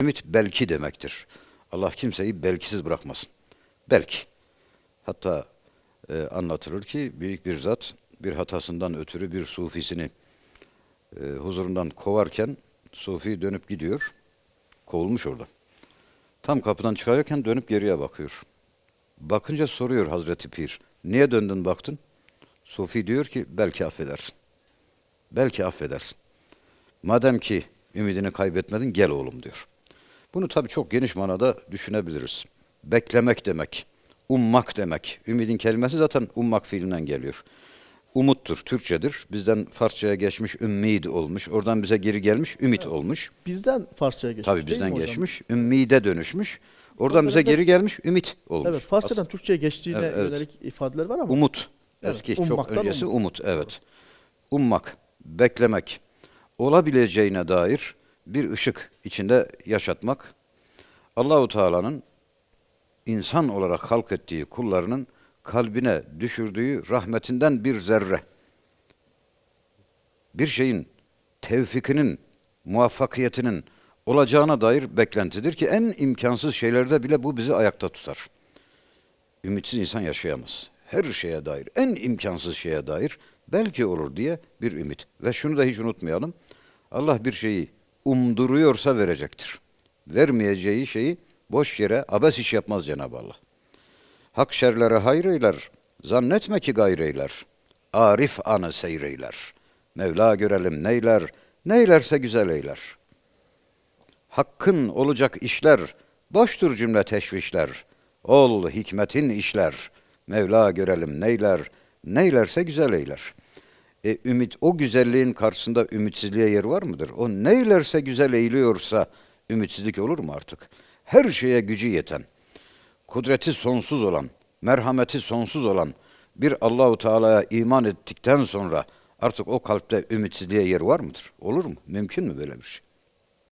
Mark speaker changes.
Speaker 1: Ümit belki demektir. Allah kimseyi belkisiz bırakmasın. Belki. Hatta e, anlatılır ki büyük bir zat bir hatasından ötürü bir sufisini e, huzurundan kovarken sufi dönüp gidiyor. Kovulmuş orada. Tam kapıdan çıkarken dönüp geriye bakıyor. Bakınca soruyor Hazreti Pir. Niye döndün baktın? Sufi diyor ki belki affedersin. Belki affedersin. Madem ki ümidini kaybetmedin gel oğlum diyor. Bunu tabii çok geniş manada düşünebiliriz. Beklemek demek, ummak demek. Ümidin kelimesi zaten ummak fiilinden geliyor. Umuttur, Türkçedir. Bizden Farsçaya geçmiş ümmid olmuş. Oradan bize geri gelmiş ümit olmuş.
Speaker 2: Bizden Farsçaya geçmiş
Speaker 1: Tabii bizden
Speaker 2: mi hocam?
Speaker 1: geçmiş, ümmide dönüşmüş. Oradan bize geri gelmiş ümit olmuş.
Speaker 2: Evet, Farsçadan Türkçe'ye geçtiğine
Speaker 1: Evet, evet.
Speaker 2: yönelik ifadeler var ama
Speaker 1: Umut.
Speaker 2: Evet,
Speaker 1: Eski çok öncesi
Speaker 2: umut.
Speaker 1: umut. Evet. Ummak, beklemek, olabileceğine dair bir ışık içinde yaşatmak. Allahu Teala'nın insan olarak halk ettiği kullarının kalbine düşürdüğü rahmetinden bir zerre. Bir şeyin tevfikinin, muvaffakiyetinin olacağına dair beklentidir ki en imkansız şeylerde bile bu bizi ayakta tutar. Ümitsiz insan yaşayamaz. Her şeye dair, en imkansız şeye dair belki olur diye bir ümit. Ve şunu da hiç unutmayalım. Allah bir şeyi umduruyorsa verecektir. Vermeyeceği şeyi boş yere abes iş yapmaz Cenab-ı Allah. Hak şerlere hayreyler, zannetme ki gayreyler. Arif anı seyreyler. Mevla görelim neyler, neylerse güzel eyler. Hakkın olacak işler, boştur cümle teşvişler. Ol hikmetin işler, Mevla görelim neyler, neylerse güzel eyler. E, ümit, o güzelliğin karşısında ümitsizliğe yer var mıdır? O neylerse güzel eğiliyorsa ümitsizlik olur mu artık? Her şeye gücü yeten, kudreti sonsuz olan, merhameti sonsuz olan bir Allahu Teala'ya iman ettikten sonra artık o kalpte ümitsizliğe yer var mıdır? Olur mu? Mümkün mü böyle bir şey?